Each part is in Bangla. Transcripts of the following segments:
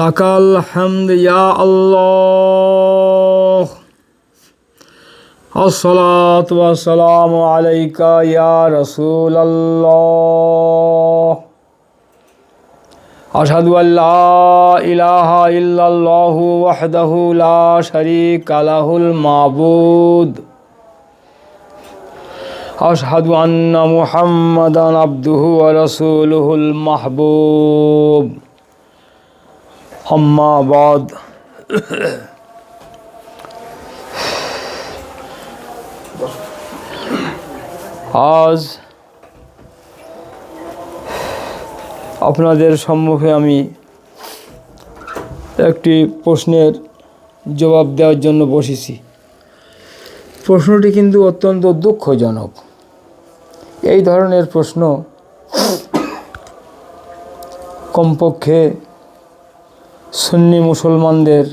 লাকাল হামদ ইয়া আল্লাহ الصلاة والسلام عليك يا رسول الله أشهد أن لا إله إلا الله وحده لا شريك له المعبود أشهد أن محمدا عبده ورسوله المحبوب أما بعد আজ আপনাদের সম্মুখে আমি একটি প্রশ্নের জবাব দেওয়ার জন্য বসেছি প্রশ্নটি কিন্তু অত্যন্ত দুঃখজনক এই ধরনের প্রশ্ন কমপক্ষে সুন্নি মুসলমানদের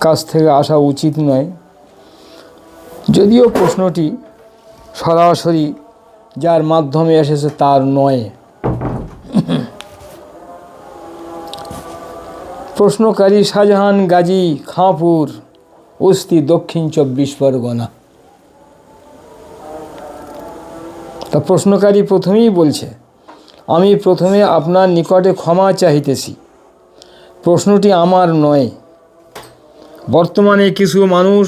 কাছ থেকে আসা উচিত নয়। যদিও প্রশ্নটি সরাসরি যার মাধ্যমে এসেছে তার নয়। প্রশ্নকারী শাহজাহান গাজী খাঁপুর উস্তি দক্ষিণ চব্বিশ পরগনা। তা প্রশ্নকারী প্রথমেই বলছে, আমি প্রথমে আপনার নিকটে ক্ষমা চাহিতেছি। প্রশ্নটি আমার নয়। বর্তমানে কিছু মানুষ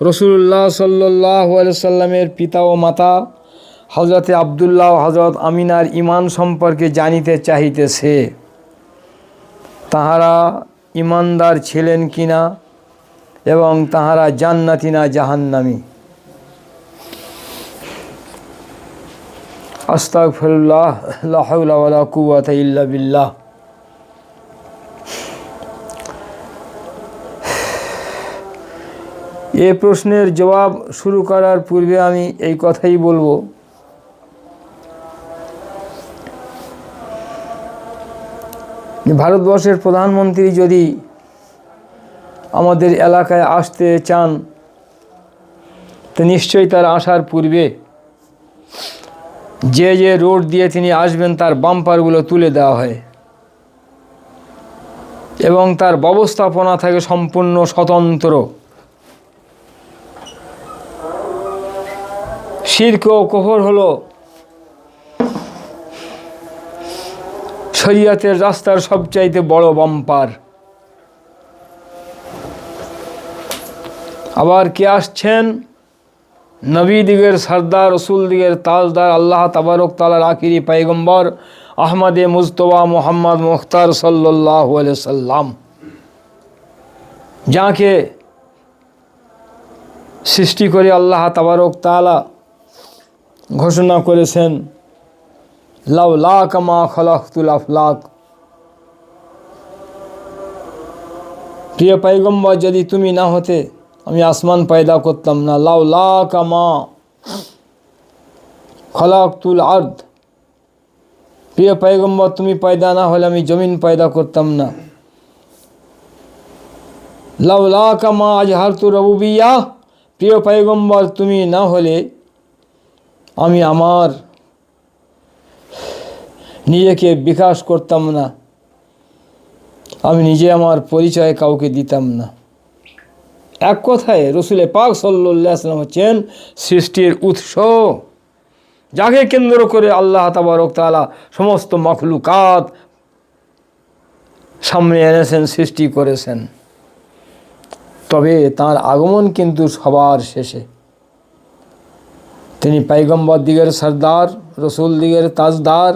রসুল্লাহ সাল্লাহ সাল্লামের পিতা ও মাতা হজরতে আবদুল্লাহ হজরত আমিনার ইমান সম্পর্কে জানিতে চাহিতেছে। তাহারা ইমানদার ছিলেন কিনা এবং তাহারা জান্নাতি না জাহান্নামি? আস্তাক ফিরুল্লাহ কুয়াত ইল্লা বিল্লাহ। এ প্রশ্নের জবাব শুরু করার পূর্বে আমি এই কথাই বলব। ভারতবর্ষের প্রধানমন্ত্রী যদি আমাদের এলাকায় আসতে চান, তো নিশ্চয়ই তার আসার পূর্বে যে যে রোড দিয়ে তিনি আসবেন, তার বাম্পারগুলো তুলে দেওয়া হয়। এবং তার ব্যবস্থাপনা থাকে সম্পূর্ণ স্বতন্ত্র। শির্ক ও কোহর হলো শরিয়াতের রাস্তার সবচাইতে বড় বাম্পার। আবার কে আসছেন? নবী দিগের সর্দার, রসুল দিগের তাজদার আল্লাহ তাবারক তালার আখিরি পাইগম্বর আহমদে মুজতবা মোহাম্মদ মুখতার সাল্লাহ সাল্লাম, যাকে সৃষ্টি করে আল্লাহ তাবারক তালা ঘোষণা করেছেন, লাউ লাক মা খলাকুল আফলাক। প্রিয় পাইগম্বর যদি তুমি না হতে আমি আসমান পায়দা করতাম না। লাউ লাক মা খলাকুল আর্দ। প্রিয় পাইগম্বর তুমি পায়দা না হলে আমি জমিন পায়দা করতাম না। লাউ লাক মা আজ হারতু রবুবিয়া। প্রিয় পাইগম্বর তুমি না হলে আমি আমার নিজেকে বিকাশ করতাম না। আমি নিজে আমার পরিচয় কাউকে দিতাম না। এক কথায় রসুলে পাক সাল্লাম হচ্ছেন সৃষ্টির উৎস। যাকে কেন্দ্র করে আল্লাহ তাবারক তালা সমস্ত মখলুকাত সামনে এনেছেন, সৃষ্টি করেছেন। তবে তার আগমন কিন্তু সবার শেষে। তিনি পাইগম্বর দিগের সর্দার, রসুল দিগের তাজদার,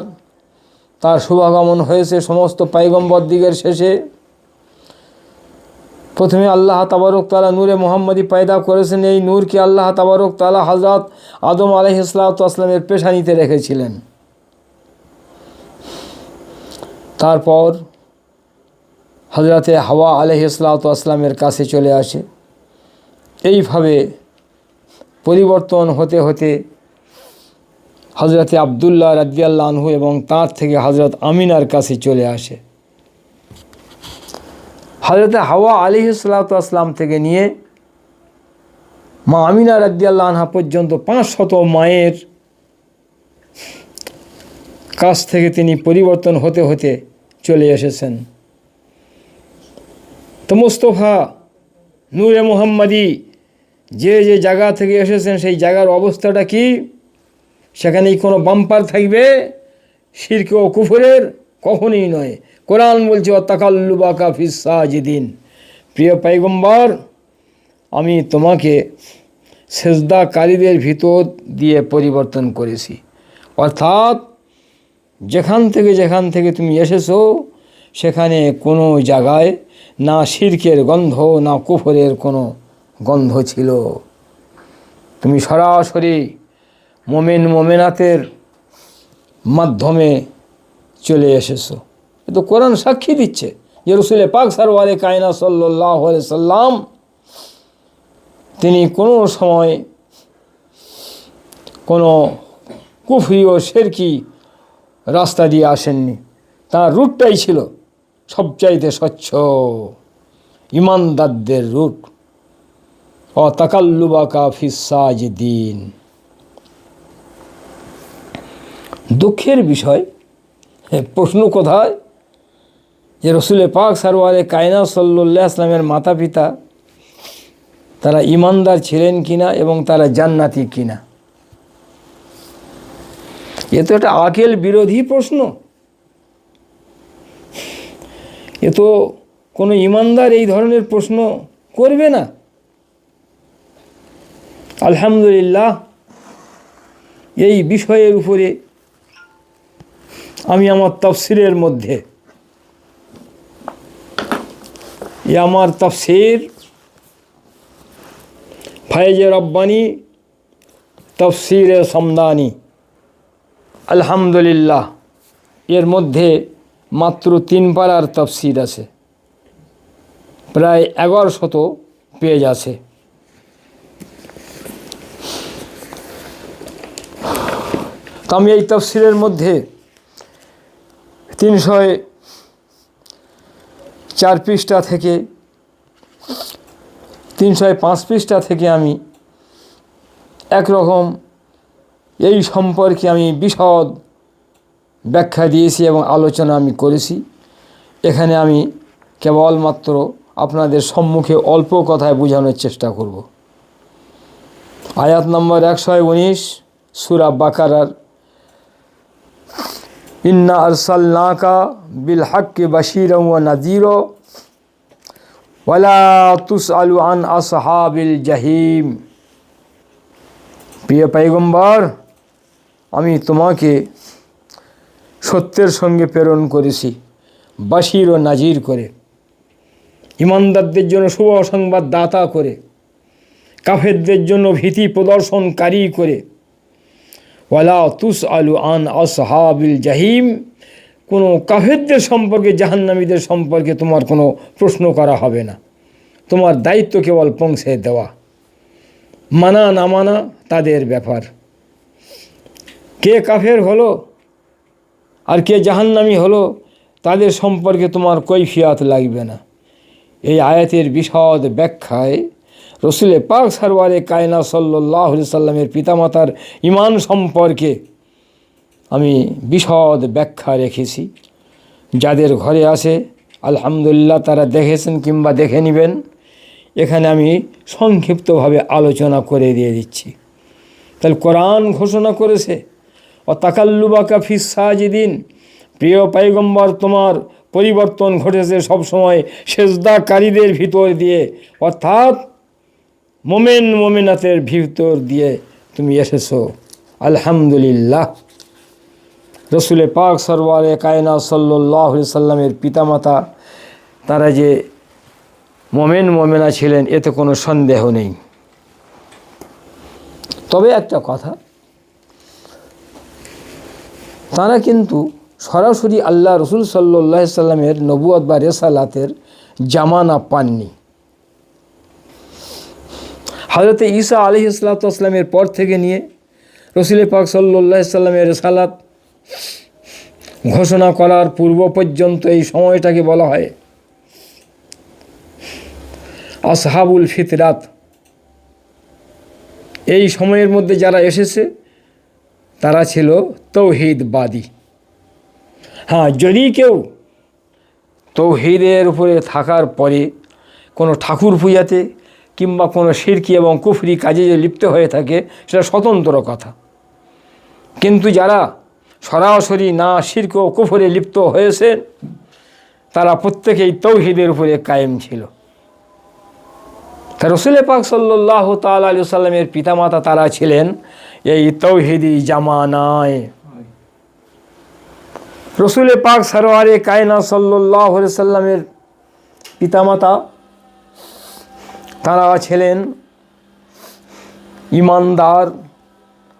তার শুভাগমন হয়েছে সমস্ত পাইগম্বর দিগের শেষে। প্রথমে আল্লাহ তাবারক তালা নূরে মোহাম্মদী পায়দা করেছেন। এই নূরকে আল্লাহ তাবারক তালা হজরত আদম আলহিসাল্লামের পেশানিতে রেখেছিলেন। তারপর হজরতে হাওয়া আলহিসাল্লামের কাছে চলে আসে। এইভাবে পরিবর্তন হতে হতে হজরতে আবদুল্লাহ রাজিয়াল্লা আনহু এবং তাঁর থেকে হজরত আমিনার কাছে চলে আসে। হজরতে হাওয়া আলী সালাতাম থেকে নিয়ে মা আমিনা রাদিয়াল্লাহ আনহা পর্যন্ত পাঁচ শত মায়ের কাছ থেকে তিনি পরিবর্তন হতে হতে চলে এসেছেন। তো মুস্তফা নূরে মোহাম্মদী যে যে জায়গা থেকে এসেছেন, সেই জায়গার অবস্থাটা কি? সেখানেই কোনো বাম্পার থাকবে? শিরকে ও কুফরের কখনই নয়। কোরআন বলছে অত্তাকাল্লুবাকা ফিসাজিদিন প্রিয় পাইগম্বর আমি তোমাকে সেজদাকারীদের ভিতর দিয়ে পরিবর্তন করেছি। অর্থাৎ, যেখান থেকে যেখান থেকে তুমি এসেছ, সেখানে কোনো জায়গায় না শিরকের গন্ধ, না কুফরের কোনো গন্ধ ছিল। তুমি সরাসরি মোমেন, মোমেনাতের মাধ্যমে চলে এসেছ। এ তো কোরআন সাক্ষী দিচ্ছে যে রসুলে পাক সারওয়ারে কায়না সাল্লাহ সাল্লাম, তিনি কোনো সময় কোনো কুফরি ও শেরকি রাস্তা দিয়ে আসেননি। তার রুটটাই ছিল সবচাইতে স্বচ্ছ, ইমানদারদের রুট ও তাকাল্লুবাকা ফিসাজ দিন দুঃখের বিষয় প্রশ্ন কোথায়? যে রসুলে পাক সারওয়ারে কায়না সাল্লাহ আসলামের মাতা পিতা তারা ইমানদার ছিলেন কিনা এবং তারা জান্নাতি কিনা? এ তো একটা আকেল বিরোধী প্রশ্ন। এ তো কোনো ইমানদার এই ধরনের প্রশ্ন করবে না। আলহামদুলিল্লাহ, এই বিষয়ের উপরে আমি আমার তফসিরের মধ্যে এ আমার তফসির। ফায়েজে রব্বানি, তফসিরে সমদানি। আলহামদুলিল্লাহ, এর মধ্যে মাত্র তিন পাড়ার তফসির আছে। প্রায় এগারো শত পেজ আছে। তো আমি এই তফসিলের মধ্যে তিনশো চার পৃষ্ঠা থেকে তিনশো পাঁচ পৃষ্ঠা থেকে আমি একরকম এই সম্পর্কে আমি বিশদ ব্যাখ্যা দিয়েছি এবং আলোচনা আমি করেছি। এখানে আমি কেবলমাত্র আপনাদের সম্মুখে অল্প কথায় বোঝানোর চেষ্টা করব। আয়াত নম্বর একশো উনিশ, সুরা বাকারার ইন্না আরসালনাকা বিল হাক্কে বাশির ও নাজির ওয়ালা তুস আলু আন আসহাবিল জাহিম। প্রিয় পাইগম্বর আমি তোমাকে সত্যের সঙ্গে প্রেরণ করেছি, বাশির ও নাজির করে। ইমানদারদের জন্য শুভ সংবাদ দাতা করে, কাফেরদের জন্য ভীতি প্রদর্শনকারী করে। ওয়ালা তুস আলু আন আসহাবিল জাহিম। কোনো কাফেরদের সম্পর্কে, জাহান্নামীদের সম্পর্কে তোমার কোনো প্রশ্ন করা হবে না। তোমার দায়িত্ব কেবল পৌঁছে দেওয়া। মানা না মানা তাদের ব্যাপার। কে কাফের হলো আর কে জাহান্নামী হলো, তাদের সম্পর্কে তোমার কৈফিয়াত লাগবে না। এই আয়াতের বিশদ ব্যাখ্যায় রসুলে পাক সারওয়ারে কায়না সাল্লাহ সাল্লামের পিতামাতার ইমান সম্পর্কে আমি বিশদ ব্যাখ্যা রেখেছি। যাদের ঘরে আসে আলহামদুলিল্লাহ তারা দেখেছেন কিংবা দেখে নেবেন। এখানে আমি সংক্ষিপ্তভাবে আলোচনা করে দিয়ে দিচ্ছি। তাহলে কোরআন ঘোষণা করেছে ও তাকাল্লুবাকা ফিস সাজিদিন। প্রিয় পাইগম্বর, তোমার পরিবর্তন ঘটেছে সবসময় সেজদাকারীদের ভিতর দিয়ে। অর্থাৎ মোমেন মোমেনাতের ভিতর দিয়ে তুমি এসেছ। আলহামদুলিল্লাহ। রসুলে পাক সরওয়ারে কায়না সাল্লাহ সাল্লামের পিতামাতা, তারা যে মোমেন মোমেনা ছিলেন, এতে কোনো সন্দেহ নেই। তবে একটা কথা, তারা কিন্তু সরাসরি আল্লাহ রসুল সাল্লাহ সাল্লামের নবুয়াদ বা রেসালাতের জামানা পাননি। হজরত ঈসা আলি ইসলাতামের পর থেকে নিয়ে রসুল পাক সাল্লাহ সাল্লামের রেসালাত ঘোষণা করার পূর্ব পর্যন্ত এই সময়টাকে বলা হয় আসহাবুল ফিতরাত। এই সময়ের মধ্যে যারা এসেছে, তারা ছিল তৌহিদবাদী। হ্যাঁ যদি কেউ তৌহিদের উপরে থাকার পরে কোনো ঠাকুর পূজাতে কিংবা কোনো সিরকি এবং কুফরি কাজে যে লিপ্ত হয়ে থাকে, সেটা স্বতন্ত্র কথা। কিন্তু যারা সরাসরি না শির্ক ও কুফরে লিপ্ত হয়েছে, তারা প্রত্যেকেই তৌহিদের উপরে কায়েম ছিল। তা রসুলে পাক সাল্লাহ তাল আলু সাল্লামের পিতামাতা তারা ছিলেন এই তৌহিদি জামানায়। রসুলে পাক সরোয়ারে কায়না সাল্লাহ সাল্লামের পিতামাতা তারা ছিলেন ইমানদার।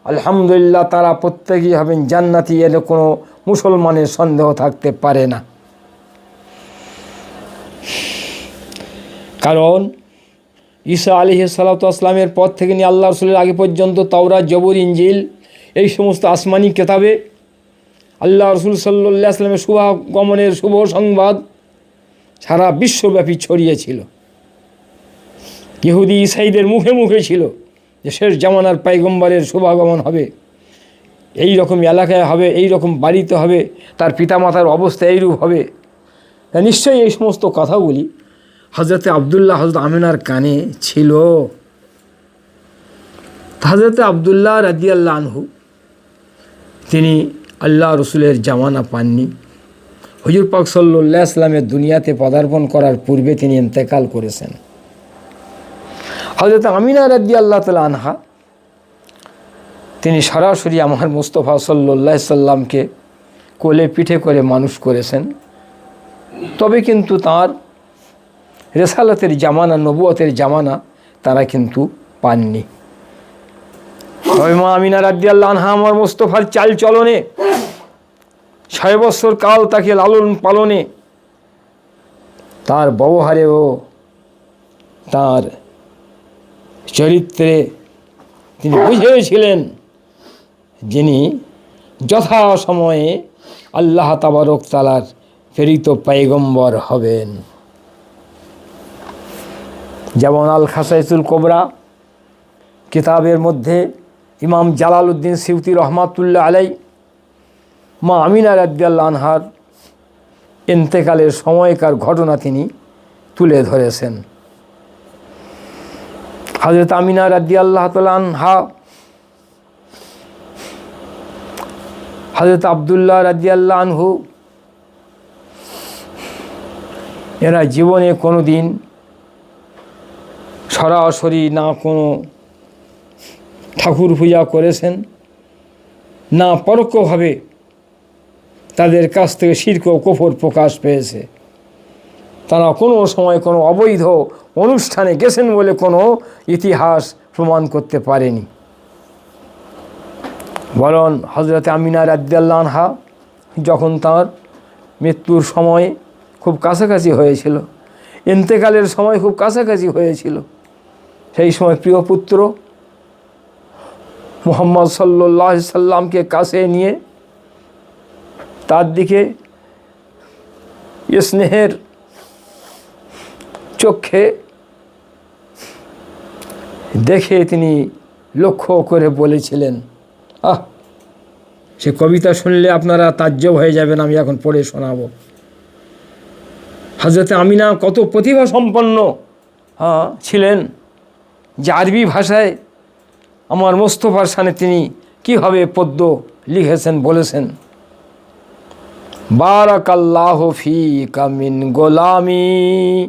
আলহামদুলিল্লাহ তারা প্রত্যেকেই হবেন জান্নাতি এলে কোনো মুসলমানের সন্দেহ থাকতে পারে না। কারণ ঈসা আলী সালাতামের পর থেকে নিয়ে আল্লাহ রসুলের আগে পর্যন্ত তাওরা জবর ইঞ্জিল এই সমস্ত আসমানি কেতাবে আল্লাহ রসুল সাল্লাহ আসলামের শুভাগমনের শুভ সংবাদ সারা বিশ্বব্যাপী ছড়িয়েছিল ইহুদি ইসাইদের মুখে মুখে ছিল যে শেষ জামানার পাইগম্বরের শুভাগমন হবে, এই রকম এলাকায় হবে, এই রকম বাড়িতে হবে, তার পিতামাতার অবস্থা এইরূপ হবে। তা নিশ্চয়ই এই সমস্ত কথাগুলি হজরতে আবদুল্লাহ হজরত আমিনার কানে ছিল। হজরতে আবদুল্লাহ রাজিয়াল্লাহ আনহু, তিনি আল্লাহ রসুলের জামানা পাননি। হুজুর পাক সাল্লাহ ইসলামের দুনিয়াতে পদার্পণ করার পূর্বে তিনি ইন্তেকাল করেছেন। হজরত আমিনা রাদ্দি আল্লাহ তালা আনহা, তিনি সরাসরি আমার মুস্তফা সাল্লাহ সাল্লামকে কোলে পিঠে করে মানুষ করেছেন। তবে কিন্তু তার রেসালতের জামানা, নবুয়তের জামানা তারা কিন্তু পাননি। মা আমিনা রাদ্দি আল্লাহ আনহা আমার মুস্তফার চাল চলনে ছয় বছর কাল তাকে লালন পালনে তার ব্যবহারেও তার চরিত্রে তিনি বুঝেছিলেন যিনি যথাসময়ে আল্লাহ তাবারক তালার প্রেরিত পাইগম্বর হবেন। যেমন আল খাসাইতুল কোবরা কিতাবের মধ্যে ইমাম জালাল উদ্দিন সিউতি রহমাতুল্লাহ আলাই মা আমিনা রাদ্দাল্লা আনহার ইন্তেকালের সময়কার ঘটনা তিনি তুলে ধরেছেন। হজরত আমিনা রাদ্দি আল্লাহ আনহা হজরত আবদুল্লাহ রাদ্দি আল্লাহ আনহু, এরা জীবনে কোনো দিন সরাসরি না কোনো ঠাকুর পূজা করেছেন, না পরোক্ষভাবে তাদের কাছ থেকে শির্ক কফর প্রকাশ পেয়েছে। তারা কোনো সময় কোনো অবৈধ অনুষ্ঠানে গেছেন বলে কোনো ইতিহাস প্রমাণ করতে পারেনি। বরং হজরত আমিনা রাদ্দাল্লাহা যখন তার মৃত্যুর সময় খুব কাছাকাছি হয়েছিল, ইন্তেকালের সময় খুব কাছাকাছি হয়েছিল, সেই সময় প্রিয় পুত্র মোহাম্মদ সাল্লাহ সাল্লামকে কাছে নিয়ে তার দিকে স্নেহের চোখে দেখে তিনি লক্ষ্য করে বলেছিলেন, আহ, সে কবিতা শুনলে আপনারা তাজ্জব হয়ে যাবেন, আমি এখন পড়ে শোনাবো। হাজরতে আমিনা কত প্রতিভা সম্পন্ন হ্যাঁ ছিলেন। যে আরবি ভাষায় আমার মোস্তফার সানে তিনি কীভাবে পদ্য লিখেছেন, বলেছেন, বারাকাল্লাহ ফি কামিন গোলামি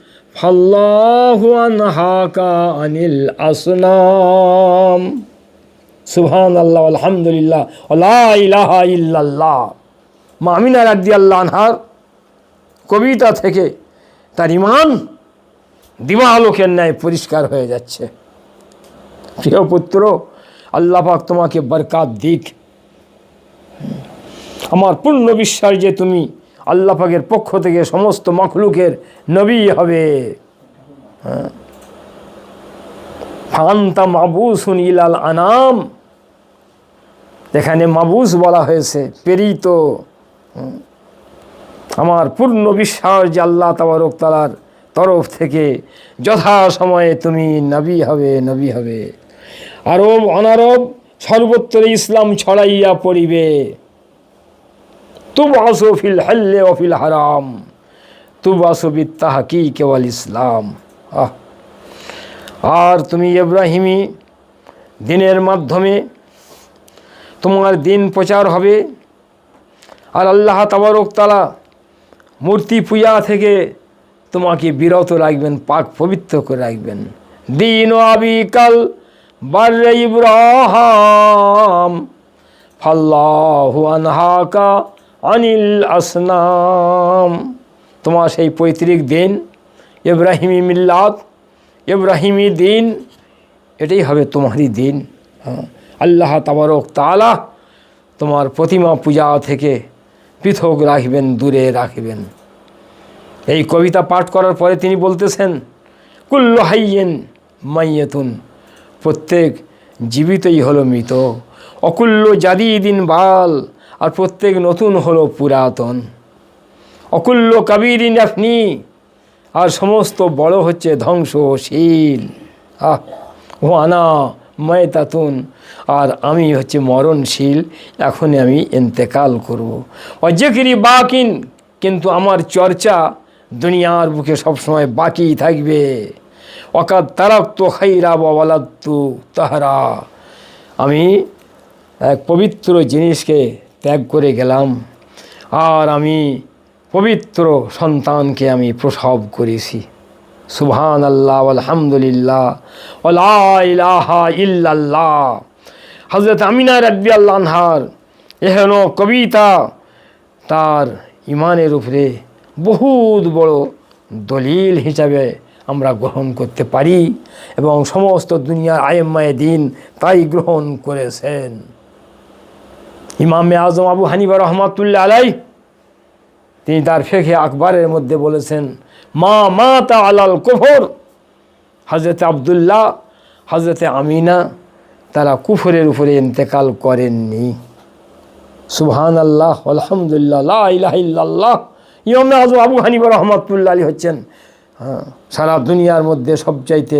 ফাল্লাহু আনহাকা আনিল আসনাম। সুবহান আল্লাহ আলহামদুলিল্লাহ ইলাহা ইল্লাল্লাহ। মা আমিনা রাদ্দি আল্লাহ আনহার কবিতা থেকে তার ইমান দিবালোকের ন্যায় পরিষ্কার হয়ে যাচ্ছে। প্রিয় পুত্র, আল্লাহ পাক তোমাকে বরকাত দিক। আমার পূর্ণ বিশ্বাস যে তুমি আল্লাহ পাকের পক্ষ থেকে সমস্ত মখলুকের নবী হবে। হ্যাঁ। ফান্তা ইলাল আনাম। এখানে মাবুস বলা হয়েছে, প্রেরিত। আমার পূর্ণ বিশ্বাস যে আল্লাহ তাবারক তালার তরফ থেকে যথা সময়ে তুমি নবী হবে নবী হবে। আরব অনারব সর্বত্র ইসলাম ছড়াইয়া পড়িবে। তুবাসু ফিল হাল্লে অফিল হারাম। তুবাসু বিত্তাহাকি কেবল ইসলাম। আহ। আর তুমি ইব্রাহিমী, দিনের মাধ্যমে তোমার দিন প্রচার হবে। আর আল্লাহ তাবারক তালা মূর্তি পূজা থেকে তোমাকে বিরত রাখবেন, পাক পবিত্র করে রাখবেন। দিন ও আবিকাল বার্রে ইব্রাহাম, ফাল্লাহু আনহাকা অনিল আসনাম। তোমার সেই পৈতৃক দিন, ইব্রাহিমি মিল্লাত, ইব্রাহিমি দিন, এটাই হবে তোমারই দিন। হ্যাঁ। আল্লাহ তাবারক তালা তোমার প্রতিমা পূজা থেকে পৃথক রাখবেন, দূরে রাখবেন। এই কবিতা পাঠ করার পরে তিনি বলতেছেন, কুল্ল হাইয়েন মাইয়েতুন প্রত্যেক জীবিতই হলো মৃত। অকুল্য জাদিদিন বাল আর প্রত্যেক নতুন হলো পুরাতন। অকুল্য কাবিরিন আপনি, আর সমস্ত বড় হচ্ছে ধ্বংসশীল। আহ ও আনা ময়তাতুন আর আমি হচ্ছে মরণশীল, এখনই আমি ইন্তেকাল করব। অজেকিরি বাকিন, কিন্তু আমার চর্চা দুনিয়ার বুকে সবসময় বাকি থাকবে। অকাদ তারাক তো খাইরা বালাত্তু তাহারা। আমি এক পবিত্র জিনিসকে ত্যাগ করে গেলাম। আর আমি পবিত্র সন্তানকে আমি প্রসব করেছি। সুবহান আল্লাহ আলহামদুলিল্লাহ ইলাহা ইল্লাল্লাহ। হজরত আমিনা রব্বি আল্লাহার এহেন কবিতা তার ইমানের উপরে বহুত বড় দলিল হিসাবে আমরা গ্রহণ করতে পারি এবং সমস্ত দুনিয়ার আয়েম্মায় দিন তাই গ্রহণ করেছেন। ইমামে আজম আবু হানিবা রহমাতুল্লাহ আলাই তিনি তার ফেখে আকবরের মধ্যে বলেছেন, মা মা তা আলাল কুফর। হজরতে আবদুল্লাহ হজরতে আমিনা, তারা কুফরের উপরে ইন্তেকাল করেননি। সুবহান আল্লাহ আলহামদুলিল্লাহ ইলাহিল্লাহ ইমামে আজম আবু হানিবা রহমতুল্লাহ আলী হচ্ছেন। হ্যাঁ সারা দুনিয়ার মধ্যে সবচাইতে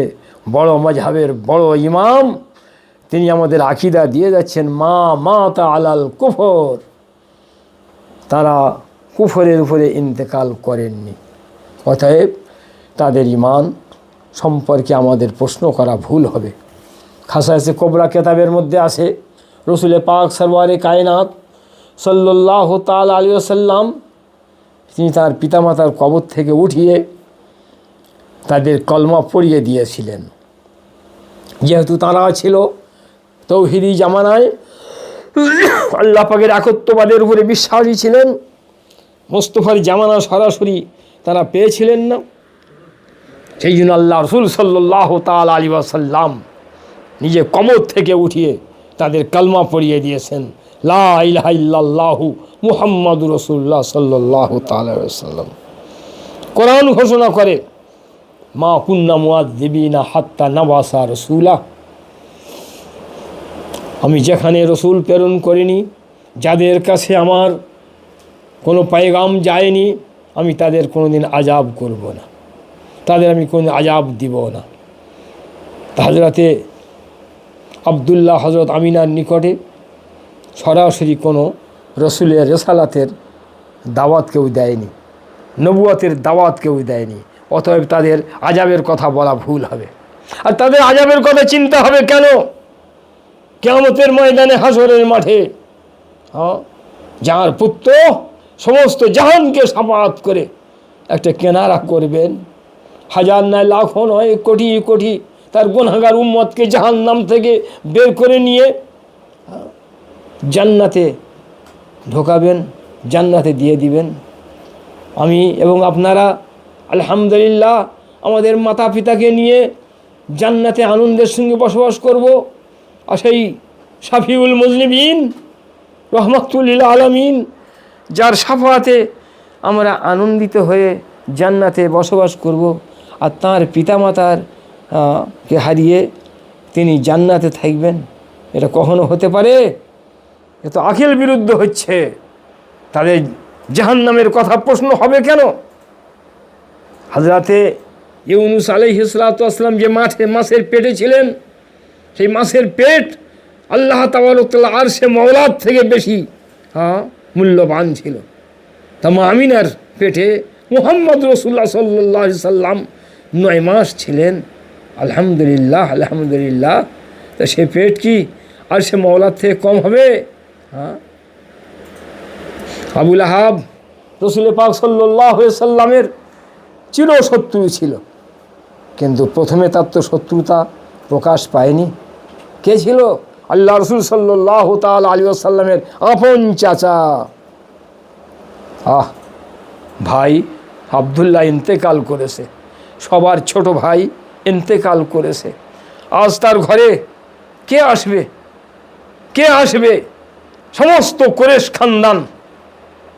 বড় মজহাবের বড় ইমাম তিনি আমাদের আকিদা দিয়ে যাচ্ছেন, মা মা তা আলাল কুফর। তারা কুফরের উপরে ইন্তেকাল করেননি। অতএব তাদের ইমান সম্পর্কে আমাদের প্রশ্ন করা ভুল হবে। খাসা খাসাইসে কোবরা কেতাবের মধ্যে আছে, রসুলে পাক সরওয়ারে কায়নাত সাল্লাহ তাল আলী সাল্লাম তিনি তার পিতামাতার কবর থেকে উঠিয়ে তাদের কলমা পড়িয়ে দিয়েছিলেন। যেহেতু তারা ছিল তৌহিদি জামানায় আল্লাহ পাকের একত্ববাদের উপরে বিশ্বাসী ছিলেন। মোস্তফার জামানা সরাসরি তারা পেয়েছিলেন না। সেই জন্য আল্লাহ রসুল সাল্লাহ তাল আলী সাল্লাম নিজে কবর থেকে উঠিয়ে তাদের কালমা পড়িয়ে দিয়েছেন। লা ইলাহা ইল্লাল্লাহু মুহাম্মদ রসুল্লাহ সাল্লাহ তাল্লাম কোরআন ঘোষণা করে, মা কুন্না না হাত্তা নবাসা রসুলা। আমি যেখানে রসুল প্রেরণ করিনি, যাদের কাছে আমার কোনো পায়গাম যায়নি, আমি তাদের কোনো দিন আজাব করব না। তাদের আমি কোনো আজাব দিব না। হাজরাতে আবদুল্লাহ হজরত আমিনার নিকটে সরাসরি কোনো রসুলের রেসালাতের দাওয়াত কেউ দেয়নি, নবুয়াতের দাওয়াত কেউ দেয়নি, অতএব তাদের আজাবের কথা বলা ভুল হবে। আর তাদের আজাবের কথা চিন্তা হবে কেন? কেমতের ময়দানে হাসরের মাঠে। হ্যাঁ যার পুত্র সমস্ত জাহানকে সাপাত করে একটা কেনারা করবেন। হাজার নয় লাখো নয়, কোটি কোটি তার গুনাগার উম্মতকে জাহান নাম থেকে বের করে নিয়ে জান্নাতে ঢোকাবেন, জান্নাতে দিয়ে দিবেন। আমি এবং আপনারা, আলহামদুলিল্লাহ, আমাদের মাতা পিতাকে নিয়ে জান্নাতে আনন্দের সঙ্গে বসবাস করব। আর সেই শাফিউল মুজলিমিন রহমতুল্লিল আলমিন, যার সাফাতে আমরা আনন্দিত হয়ে জান্নাতে বসবাস করব আর তাঁর পিতামাতার কে হারিয়ে তিনি জান্নাতে থাকবেন, এটা কখনো হতে পারে? এ তো আখিল বিরুদ্ধ হচ্ছে। তাদের জাহান্নামের কথা প্রশ্ন হবে কেন? হাজরাতে ইউনুস আলহিসাল্লাম যে মাঠে মাছের পেটে ছিলেন সেই মাছের পেট আল্লাহ তাবারতাল্লাহ আর সে মৌলাদ থেকে বেশি হ্যাঁ মূল্যবান ছিল। তা মা আমিনার পেটে মোহাম্মদ রসুল্লাহ সাল্লাহ সাল্লাম নয় মাস ছিলেন। আলহামদুলিল্লাহ আলহামদুলিল্লাহ। তা সে পেট কি আর সে মৌলাদ থেকে কম হবে? হ্যাঁ। আবুল আহাব রসুল পাক সাল্লাহ সাল্লামের চির শত্রু ছিল। কিন্তু প্রথমে তার তো শত্রুতা প্রকাশ পায়নি। কে ছিল? আল্লাহ রসুল সাল্লাহ তাল আলী আসাল্লামের আপন চাচা। আহ, ভাই আবদুল্লাহ ইন্তেকাল করেছে। সবার ছোট ভাই ইন্তেকাল করেছে। আজ তার ঘরে কে আসবে? কে আসবে? সমস্ত কোরেশ খানদান,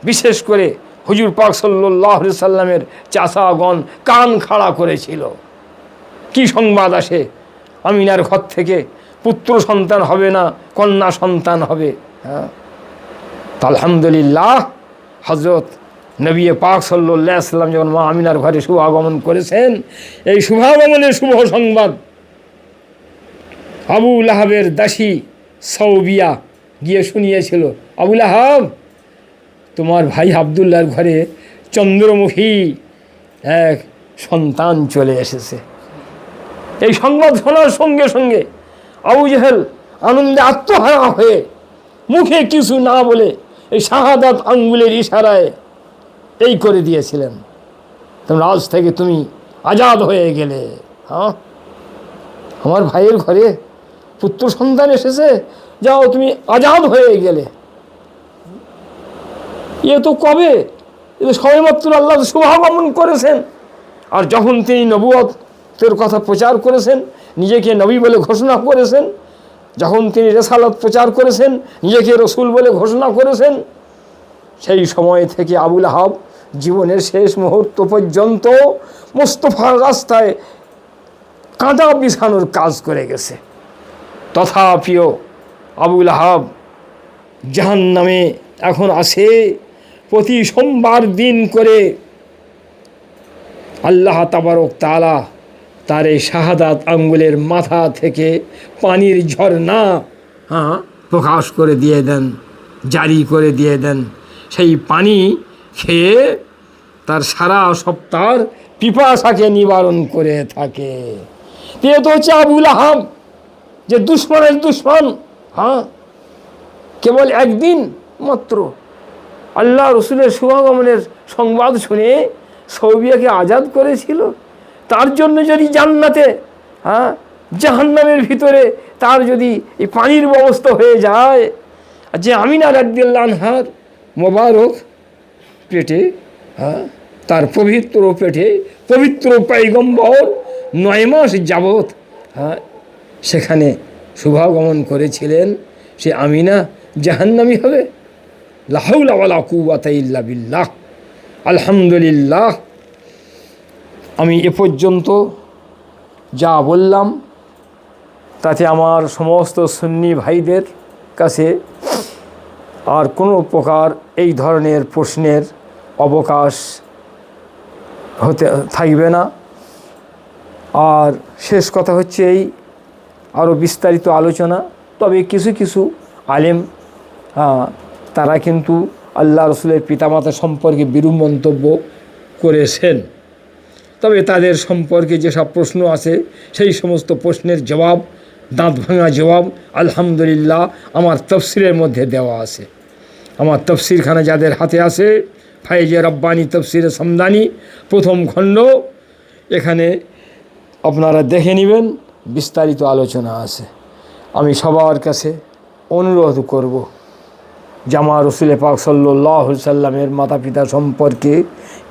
বিশেষ করে হুজুর পাক সাল্লাহ সাল্লামের চাষাগণ কান খাড়া করেছিল। কি সংবাদ আসে? আমিনার ঘর থেকে পুত্র সন্তান হবে না, কন্যা সন্তান হবে। হ্যাঁ। আলহামদুলিল্লাহ হজরত নবী পাক সাল্লাম যখন মা আমিনার ঘরে শুভ আগমন করেছেন, এই শুভাগমনের শুভ সংবাদ আবু লাহাবের দাসী সৌবিয়া গিয়ে শুনিয়েছিল আবুল আহাব তোমার ভাই আবদুল্লাহর ঘরে চন্দ্রমুখী এক সন্তান চলে এসেছে। এই সংবাদ শোনার সঙ্গে সঙ্গে আবু জেহেল আনন্দে আত্মহারা হয়ে মুখে কিছু না বলে এই শাহাদাত আঙ্গুলের ইশারায় এই করে দিয়েছিলেন। তোমরা আজ থেকে তুমি আজাদ হয়ে গেলে। হ্যাঁ? আমার ভাইয়ের ঘরে পুত্র সন্তান এসেছে, যাও তুমি আজাদ হয়ে গেলে। এ তো কবে? এ তো আল্লাহ শুভাগমন করেছেন। আর যখন তিনি নবুয়তের কথা প্রচার করেছেন, নিজেকে নবী বলে ঘোষণা করেছেন, যখন তিনি রেসালত প্রচার করেছেন, নিজেকে রসুল বলে ঘোষণা করেছেন, সেই সময় থেকে আবুল আহাব জীবনের শেষ মুহূর্ত পর্যন্ত মোস্তফার রাস্তায় কাঁটা বিছানোর কাজ করে গেছে। তথাপিও আবুল আহাব জাহান নামে এখন আসে প্রতি সোমবার দিন করে আল্লাহ তাবারক তালা তার এই শাহাদাত আঙ্গুলের মাথা থেকে পানির ঝর্ণা হ্যাঁ প্রকাশ করে দিয়ে দেন, জারি করে দিয়ে দেন। সেই পানি খেয়ে তার সারা সপ্তাহ পিপাসাকে নিবারণ করে থাকে। তো হচ্ছে আবুল আহাব যে দুশ্মনের দুশ্মন হ্যাঁ কেবল একদিন মাত্র। আল্লাহ রসুলের শুভাগমনের সংবাদ শুনে সৌবিয়াকে আজাদ করেছিল। তার জন্য যদি জান্নাতে হ্যাঁ জাহান্নামের ভিতরে তার যদি এই পানির ব্যবস্থা হয়ে যায়। আর যে আমিনা রাদ্দিল্লাহার মোবারক পেটে হ্যাঁ তার পবিত্র পেটে, পবিত্র পাইগম্বর নয় মাস যাবৎ হ্যাঁ সেখানে শুভাগমন করেছিলেন সে আমিনা জাহান্নামি হবে। লাহাউলা কুয়াতা ইল্লা বিল্লাহ। আলহামদুলিল্লাহ। আমি এ পর্যন্ত যা বললাম, তাতে আমার সমস্ত সুন্নি ভাইদের কাছে আর কোনো প্রকার এই ধরনের প্রশ্নের অবকাশ হতে, থাকবে না। আর শেষ কথা হচ্ছে এই আরও বিস্তারিত আলোচনা। তবে কিছু কিছু আলেম তারা কিন্তু আল্লাহ রসুলের পিতামাতা সম্পর্কে বিরূপ মন্তব্য করেছেন। তবে তাদের সম্পর্কে যেসব প্রশ্ন আছে, সেই সমস্ত প্রশ্নের জবাব, দাঁত ভাঙা জবাব আলহামদুলিল্লাহ আমার তফসিরের মধ্যে দেওয়া আছে। আমার তফসিরখানা যাদের হাতে আছে ফাইজে রব্বানি তফসিরে সমদানি, প্রথম খণ্ড, এখানে আপনারা দেখে নেবেন, বিস্তারিত আলোচনা আছে। আমি সবার কাছে অনুরোধ করব, জামা রসুলে পাক সাল্লাহ সাল্লামের মাতা পিতা সম্পর্কে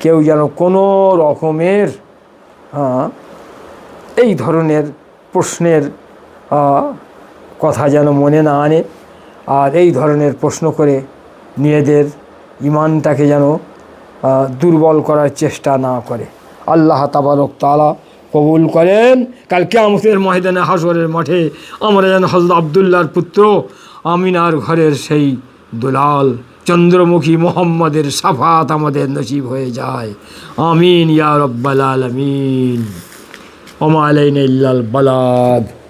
কেউ যেন কোনো রকমের এই ধরনের প্রশ্নের কথা যেন মনে না আনে আর এই ধরনের প্রশ্ন করে নিজেদের ইমানটাকে যেন দুর্বল করার চেষ্টা না করে। আল্লাহ তাবারক তালা কবুল করেন। কাল কেয়ামতের ময়দানে হাসরের মাঠে আমরা যেন হজরত আবদুল্লার পুত্র আমিনার ঘরের সেই দুলাল চন্দ্রমুখী মোহাম্মদের সাফাত আমাদের নসিব হয়ে যায়। আমিন ইয়া রব্বাল আলমিন। ওমা আলাইনা ইল্লাল বালাদ।